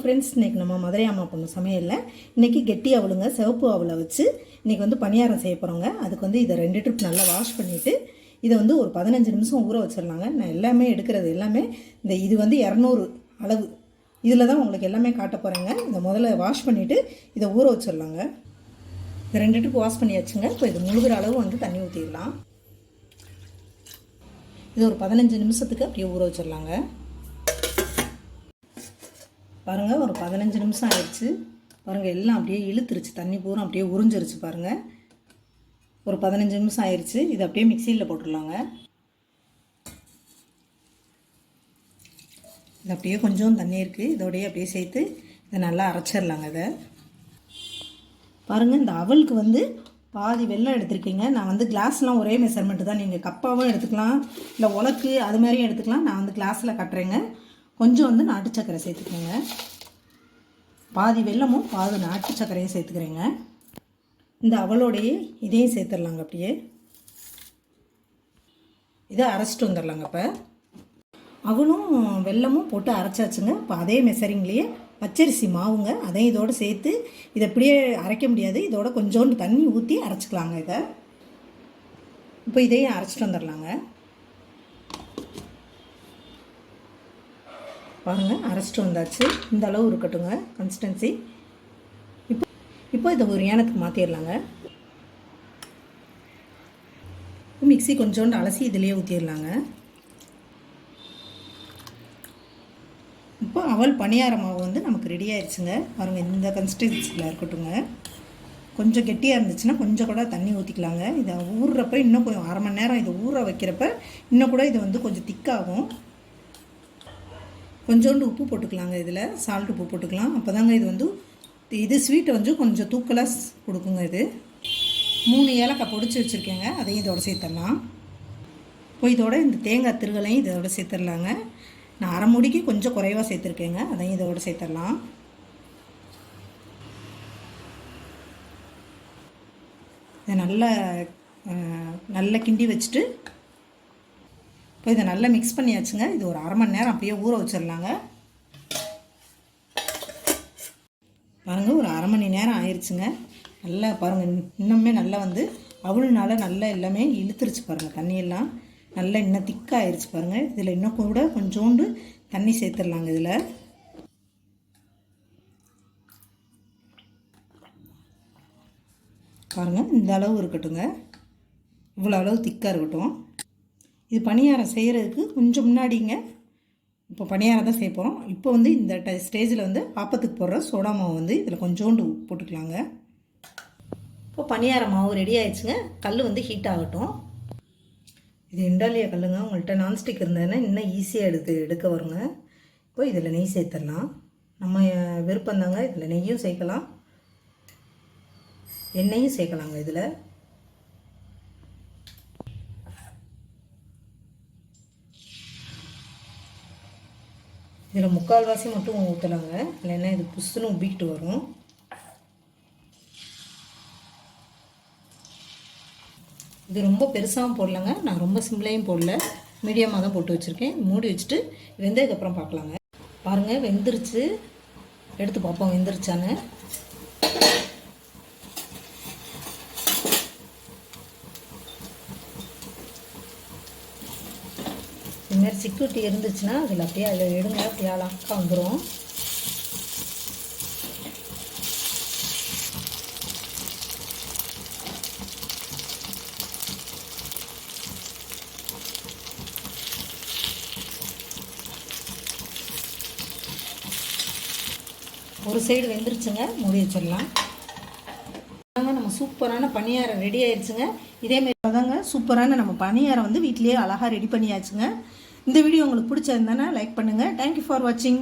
Friends இன்றைக்கி நம்ம மதுரை அம்மா பொண்ணு சமையலில் இன்றைக்கி கெட்டி அவளுங்க சிவப்பு அவளை வச்சு இன்றைக்கி வந்து பணியாரம் செய்ய போகிறோங்க அதுக்கு வந்து இதை ரெண்டு ட்ரிப் நல்லா வாஷ் பண்ணிவிட்டு இதை வந்து ஒரு பதினஞ்சு நிமிஷம் ஊற வச்சிடலாங்க. நான் எல்லாமே எடுக்கிறது எல்லாமே இந்த இது வந்து இரநூறு அளவு. இதில் தான் உங்களுக்கு எல்லாமே காட்ட போகிறேங்க இதை முதல்ல வாஷ் பண்ணிவிட்டு இதை ஊற வச்சிடலாங்க. இந்த ரெண்டு ட்ரிப் வாஷ் பண்ணியாச்சுங்க. இப்போ இது முழுகிற அளவு வந்து தண்ணி ஊற்றிடலாம் இது ஒரு பதினஞ்சு நிமிஷத்துக்கு அப்படியே ஊற வச்சிடலாங்க. பாருங்கள் ஒரு பதினஞ்சு நிமிஷம் ஆயிடுச்சு. பாருங்கள் எல்லாம் அப்படியே இழுத்துருச்சு. தண்ணி பூரா அப்படியே உறிஞ்சிருச்சு பாருங்கள் ஒரு பதினஞ்சு நிமிஷம் ஆயிடுச்சு. இதை அப்படியே மிக்சியில் போட்டுடலாங்க. இது அப்படியே கொஞ்சம் தண்ணி இருக்குது இதோடய அப்படியே சேர்த்து இதை நல்லா அரைச்சிடலாங்க இதை. பாருங்கள் இந்த அவலுக்கு வந்து பாதி வெள்ளம் எடுத்திருக்கீங்க. நான் வந்து கிளாஸ்லாம் ஒரே மெஷர்மெண்ட்டு தான். நீங்கள் கப்பாவும் எடுத்துக்கலாம். இல்லை உலக்கு அது மாதிரியும் எடுத்துக்கலாம். நான் வந்து கிளாஸில் கட்டுறேங்க. கொஞ்சம் வந்து நாட்டு சர்க்கரை சேர்த்துக்கோங்க பாதி வெல்லமும் பாதி நாட்டு சர்க்கரையும் சேர்த்துக்கிறேங்க. இந்த அவளோடையே இதையும் சேர்த்துடலாங்க அப்படியே. இதை அரைச்சிட்டு வந்துடலாங்க இப்போ. அவளும் வெல்லமும் போட்டு அரைச்சாச்சுங்க. இப்போ அதே மெசரிங்லேயே பச்சரிசி மாவுங்க. அதையும் இதோடு சேர்த்து இதை அப்படியே அரைக்க முடியாது. இதோட கொஞ்சோண்டு தண்ணி ஊற்றி அரைச்சிக்கலாங்க இதை. இப்போ இதையும் அரைச்சிட்டு வந்துடலாங்க. பாருங்கள் அரைச்சிட்டு வந்தாச்சு. இந்த அளவு இருக்கட்டுங்க கன்சிஸ்டன்சி இப்போ இப்போ இதை ஒரு ஏனத்துக்கு மாற்றிடலாங்க மிக்ஸி கொஞ்சோண்டு அலசி இதிலேயே ஊற்றிடலாங்க இப்போ அவல் பணியார மாவு வந்து நமக்கு ரெடி ஆயிடுச்சுங்க. பாருங்கள் இந்த கன்சிஸ்டன்சியில் இருக்கட்டுங்க கொஞ்சம் கெட்டியாக இருந்துச்சுன்னா கொஞ்சம் கூட தண்ணி ஊற்றிக்கலாங்க இதை ஊறுறப்ப இன்னும் கொஞ்சம் அரை மணி நேரம் இதை ஊற வைக்கிறப்ப இன்னும் கூட இது வந்து கொஞ்சம் திக்காகும் கொஞ்சோண்டு உப்பு போட்டுக்கலாங்க இதில். சால்ட் உப்பு போட்டுக்கலாம். அப்போ தாங்க இது வந்து இது ஸ்வீட்டை வந்து கொஞ்சம் தூக்கலாக கொடுக்குங்க இது. மூணு ஏலக்காய் பொடிச்சு வச்சுருக்கேங்க. அதையும் இதோட சேர்த்துடலாம் இப்போ இதோட இந்த தேங்காய் திருகலையும் இதோட சேர்த்துடலாங்க நான் அரை முடிக்கு கொஞ்சம் குறைவாக சேர்த்துருக்கேங்க. அதையும் இதோட சேர்த்துடலாம் இதை நல்லா நல்லா கிண்டி வச்சுட்டு இப்போ இதை நல்லா மிக்ஸ் பண்ணியாச்சுங்க. இது ஒரு அரை மணி நேரம் அப்படியே ஊற வச்சிடலாங்க பாருங்கள் ஒரு அரை மணி நேரம் ஆயிடுச்சுங்க நல்லா பாருங்கள் இன்னுமே நல்லா வந்து அவளுனால நல்லா எல்லாமே இழுத்துருச்சு பாருங்கள் தண்ணியெல்லாம். நல்லா இன்னும் திக்காக ஆயிடுச்சு பாருங்கள் இதில் இன்னும் கூட கொஞ்சோண்டு தண்ணி சேர்த்துடலாங்க இதில். பாருங்கள் இந்த அளவு இருக்கட்டுங்க. இவ்வளோ அளவு திக்காக இருக்கட்டும். இது பணியாரம் செய்கிறதுக்கு கொஞ்சம் முன்னாடிங்க. இப்போ பணியாரம் தான் செய்ய போகிறோம் இப்போ வந்து இந்த ட ஸ்டேஜில் வந்து ஆப்பத்துக்கு போடுற சோடா மாவு வந்து இதில் கொஞ்சோண்டு போட்டுக்கலாங்க. இப்போ பணியார மாவு ரெடி ஆயிடுச்சுங்க. கல் வந்து ஹீட் ஆகட்டும். இது இண்டாலியா கல்லுங்க. உங்கள்கிட்ட நான்ஸ்டிக் இருந்ததுன்னா இன்னும் ஈஸியாக எடுத்து எடுக்க வருங்க. இப்போ இதில் நெய் சேர்த்துடலாம். நம்ம விருப்பம் தாங்க. இதில் நெய்யும் சேர்க்கலாம். எண்ணெயும் சேர்க்கலாங்க இதில். இதில் முக்கால்வாசி மட்டும் ஊற்றலாங்க இல்லைன்னா இது புஷ்ஷுன்னு உப்பிக்கிட்டு வரும். இது ரொம்ப பெருசாகவும் போடலங்க. நான் ரொம்ப சிம்பிளையும் போடல. மீடியமாக தான் போட்டு வச்சுருக்கேன். மூடி வச்சுட்டு வெந்ததுக்கப்புறம் பார்க்கலாங்க. பாருங்கள் வெந்துருச்சு. எடுத்து பார்ப்போம் வெந்துருச்சான்னு. இதுமாதிரி சிக்யூரிட்டி இருந்துச்சுன்னா அதில் அப்படியே அதில் எடுங்க அப்படியே அழகாக வந்துடும் ஒரு சைடு வெந்துருச்சுங்க மூடி வச்சிடலாம். நம்ம சூப்பரான பணியாரம் ரெடி ஆயிடுச்சுங்க. இதேமாரி தாங்க சூப்பரான நம்ம பணியாரம் வந்து வீட்லேயே அழகாக ரெடி பண்ணியாச்சுங்க. இந்த வீடியோ உங்களுக்கு பிடிச்சிருந்தானா லைக் பண்ணுங்கள் தேங்க்யூ ஃபார் வாட்சிங்